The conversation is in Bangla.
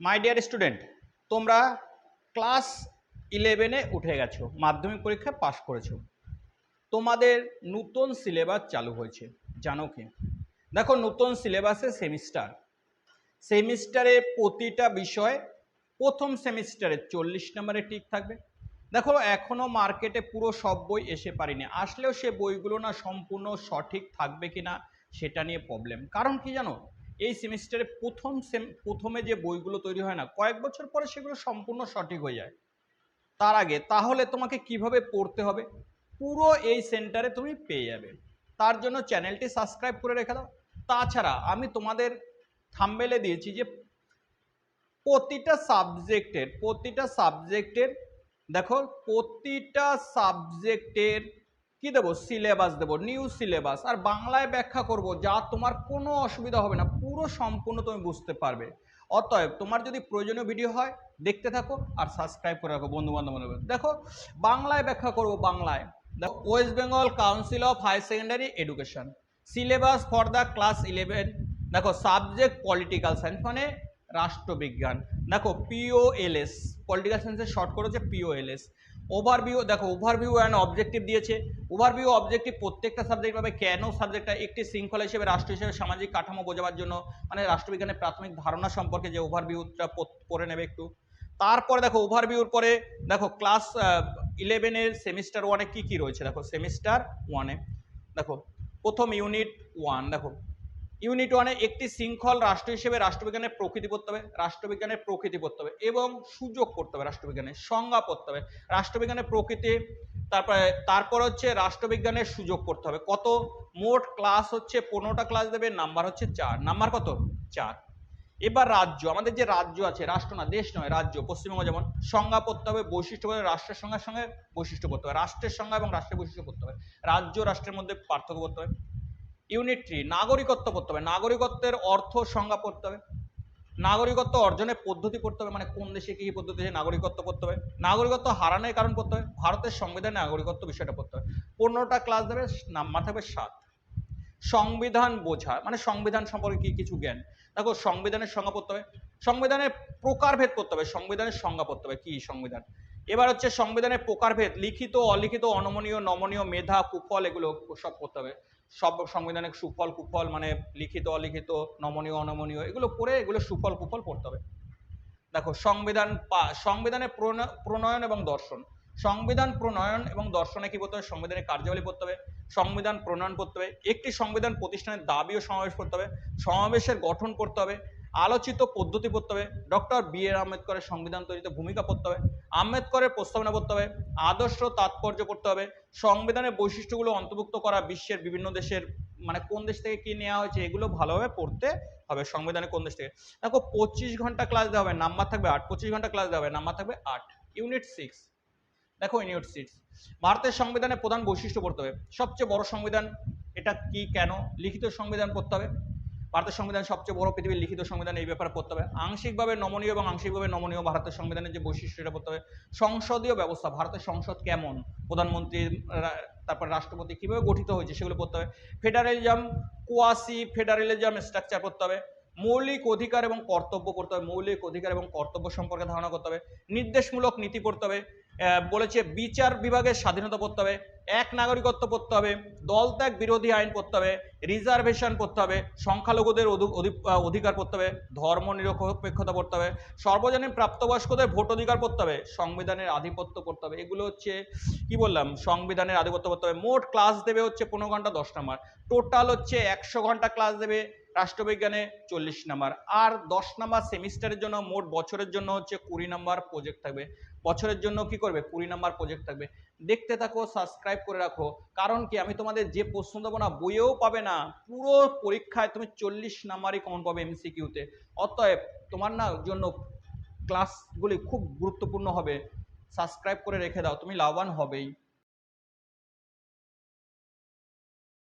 মাই ডিয়ার স্টুডেন্ট তোমরা ক্লাস ইলেভেনে উঠে গেছো, মাধ্যমিক পরীক্ষায় পাশ করেছ। তোমাদের নতুন সিলেবাস চালু হয়েছে, জানো কি? দেখো, নতুন সিলেবাসে সেমিস্টার সেমিস্টারে প্রতিটা বিষয়, প্রথম সেমিস্টারে চল্লিশ নম্বরে ঠিক থাকবে। দেখো এখনও মার্কেটে পুরো সব বই এসে পারিনি। আসলেও সে বইগুলো না সম্পূর্ণ সঠিক থাকবে কি না সেটা নিয়ে প্রবলেম কারণ কি জানো? এই সেমিস্টারে প্রথম সেম প্রথমে যে বইগুলো তৈরি হয় না, কয়েক বছর পরে সেগুলো সম্পূর্ণ সঠিক হয়ে যায়। তার আগে, তাহলে তোমাকে কীভাবে পড়তে হবে? পুরো এই সেন্টারে তুমি পেয়ে যাবে। তার জন্য চ্যানেলটি সাবস্ক্রাইব করে রেখে দাও। তাছাড়া আমি তোমাদের থাম্বেলে দিয়েছি যে, প্রতিটা সাবজেক্টের প্রতিটা সাবজেক্টের দেখো, প্রতিটা সাবজেক্টের কি দেবো? সিলেবাস দেবো নিউ সিলেবাস আর বাংলায় ব্যাখ্যা করব, যা তোমার কোনো অসুবিধা হবে না, পুরো সম্পূর্ণ তুমি বুঝতে পারবে। অতএব তোমার যদি প্রয়োজনীয় ভিডিও হয়, দেখতে থাকো আর সাবস্ক্রাইব করে রাখো বন্ধু বান্ধব দেখো, বাংলায় ব্যাখ্যা করব বাংলায়। দেখো West Bengal council of higher secondary education syllabus for the class eleven দেখো সাবজেক্ট পলিটিক্যাল সায়েন্স মানে রাষ্ট্রবিজ্ঞান। দেখো পিওএলএস পলিটিক্যাল সায়েন্সের শর্ট করে হচ্ছে পিওএলএস ওভারভিউ দেখো ওভারভিউ অ্যান্ড অবজেক্টিভ দিয়েছে। ওভারভিউ অবজেক্টিভ প্রত্যেকটা সাবজেক্ট পাবে। কেন সাবজেক্টটা একটি শৃঙ্খলা হিসেবে রাষ্ট্র হিসেবে সামাজিক কাঠামো বোঝাবার জন্য মানে রাষ্ট্রবিজ্ঞানের প্রাথমিক ধারণা সম্পর্কে যে ওভারভিউটা পড়ে নেবে একটু। তারপরে দেখো ওভারভিউর পরে দেখো ক্লাস ইলেভেনের সেমিস্টার ওয়ানে কি কি রয়েছে? দেখো সেমিস্টার ওয়ানে দেখো, প্রথম ইউনিট ওয়ান দেখো। ইউনিট ওয়ানে একটি শৃঙ্খল রাষ্ট্র হিসেবে রাষ্ট্রবিজ্ঞানের প্রকৃতি পড়তে হবে, রাষ্ট্রবিজ্ঞানের প্রকৃতি পড়তে হবে এবং সুযোগ পড়তে হবে রাষ্ট্রবিজ্ঞানের, সংজ্ঞা পড়তে হবে। রাষ্ট্রবিজ্ঞানের প্রকৃতি, তারপরে, তারপর হচ্ছে রাষ্ট্রবিজ্ঞানের সুযোগ পড়তে হবে। কত? মোট ক্লাস হচ্ছে পনেরোটা ক্লাস দেবে নাম্বার হচ্ছে চার। নাম্বার কত? চার। এবার রাজ্য, আমাদের যে রাজ্য আছে, রাষ্ট্র না, দেশ নয়, রাজ্য, পশ্চিমবঙ্গ যেমন, সংজ্ঞা পড়তে হবে, বৈশিষ্ট্য পড়তে রাষ্ট্রের সংজ্ঞার সঙ্গে বৈশিষ্ট্য পড়তে হবে, রাষ্ট্রের সংজ্ঞা এবং রাষ্ট্রের বৈশিষ্ট্য পড়তে হবে। রাজ্য, রাষ্ট্রের মধ্যে পার্থক্য করতে হবে। ইউনিট থ্রি নাগরিকত্ব পড়তে হবে। নাগরিকত্বের অর্থ সংজ্ঞা পড়তে হবে। নাগরিকত্ব অর্জনের পদ্ধতি পড়তে হবে মানে কোন দেশে কি পদ্ধতি নাগরিকত্ব পড়তে হবে। নাগরিকত্ব হারানোর কারণ পড়তে হবে, ভারতের সংবিধানে নাগরিকত্ব বিষয়টা পড়তে হবে। পনেরোটা ক্লাস দেবে নাম্বার থাকবে সাত। সংবিধান বোঝা মানে সংবিধান সম্পর্কে কি কিছু জ্ঞান? দেখো, সংবিধানের সংজ্ঞা পড়তে হবে। সংবিধানের প্রকারভেদ করতে হবে, সংবিধানের সংজ্ঞা পড়তে হবে। কি সংবিধান? এবার হচ্ছে সংবিধানের প্রকারভেদ, লিখিত, অলিখিত, অনমনীয়, নমনীয়, মেধা, কুফল, এগুলো সব করতে হবে। সব সংবিধানের সুফল, কুফল মানে লিখিত, অলিখিত, নমনীয়, অনমনীয়, এগুলো পড়ে এগুলো সুফল, কুফল পড়তে হবে। দেখো, সংবিধান সংবিধানের প্রণয়ন এবং দর্শন। সংবিধান প্রণয়ন এবং দর্শনে কি পড়তে হবে? সংবিধানের কার্যাবলী পড়তে হবে। সংবিধান প্রণয়ন করতে হবে। একটি সংবিধান প্রতিষ্ঠানের দাবি ও সমাবেশ করতে হবে। সমাবেশের গঠন করতে হবে। আলোচিত পদ্ধতি পড়তে হবে। ডক্টর বি আর আম্বেদকরের সংবিধান তৈরিতে ভূমিকা পড়তে হবে। আম্বেদকরের প্রস্তাবনা পড়তে হবে। আদর্শ তাৎপর্য পড়তে হবে। সংবিধানের বৈশিষ্ট্যগুলো অন্তর্ভুক্ত করা বিশ্বের বিভিন্ন দেশের মানে কোন দেশ থেকে কি নেওয়া হয়েছে, এগুলো ভালোভাবে পড়তে হবে সংবিধানে কোন দেশ থেকে। দেখো, পঁচিশ ঘণ্টা ক্লাস দেওয়া হবে নাম্বার থাকবে আট। পঁচিশ ঘণ্টা ক্লাস দেওয়া হবে নাম্বার থাকবে আট। ইউনিট সিক্স দেখো ইউনিট সিক্স ভারতের সংবিধানের প্রধান বৈশিষ্ট্য পড়তে হবে। সবচেয়ে বড় সংবিধান, এটা কি, কেন? লিখিত সংবিধান পড়তে হবে। ভারতের সংবিধান সবচেয়ে বড় পৃথিবীর লিখিত সংবিধান এই ব্যাপারে পড়তে হবে। আংশিকভাবে নমনীয় এবং আংশিকভাবে নমনীয় ভারতের সংবিধানের যে বৈশিষ্ট্য এটা পড়তে হবে। সংসদীয় ব্যবস্থা, ভারতের সংসদ কেমন? প্রধানমন্ত্রী তারপর রাষ্ট্রপতি কীভাবে গঠিত হয়েছে সেগুলো পড়তে হবে। ফেডারেলিজম, কোয়াসি ফেডারেলিজম স্ট্রাকচার পড়তে হবে। মৌলিক অধিকার এবং কর্তব্য করতে হবে। মৌলিক অধিকার এবং কর্তব্য সম্পর্কে ধারণা করতে হবে। নির্দেশমূলক নীতি পড়তে হবে। বলেছে বিচার বিভাগের স্বাধীনতা পড়তে হবে, এক নাগরিকত্ব পড়তে হবে, দল ত্যাগ বিরোধী আইন পড়তে হবে রিজার্ভেশন পড়তে হবে, সংখ্যালঘুদের অধিকার পড়তে হবে, ধর্ম নিরপেক্ষতা পড়তে হবে, সর্বজনীন প্রাপ্তবয়স্কদের ভোট অধিকার পড়তে হবে, সংবিধানের আধিপত্য পড়তে হবে, এগুলো হচ্ছে, কি বললাম, সংবিধানের আধিপত্য পড়তে হবে, মোট ক্লাস দেবে হচ্ছে পনেরো ঘণ্টা দশ নাম্বার টোটাল হচ্ছে একশো ঘণ্টা ক্লাস দেবে রাষ্ট্রবিজ্ঞানে চল্লিশ নাম্বার। আর দশ নাম্বার সেমিস্টারের জন্য মোট বছরের জন্য হচ্ছে কুড়ি নাম্বার প্রজেক্ট থাকবে। বছরের জন্য কি করবে? কুড়ি নাম্বার প্রজেক্ট থাকবে। দেখতে থাকো সাবস্ক্রাইব করে রাখো। কারণ কি? আমি তোমাদের যে প্রশ্ন দেবো না, বইয়েও পাবে না। পুরো পরীক্ষায় তুমি চল্লিশ নাম্বারই কমন পাবে এমসিকিউতে অতএব তোমার না জন্য ক্লাসগুলি খুব গুরুত্বপূর্ণ হবে। সাবস্ক্রাইব করে রেখে দাও। তুমি লাভবান হবেই।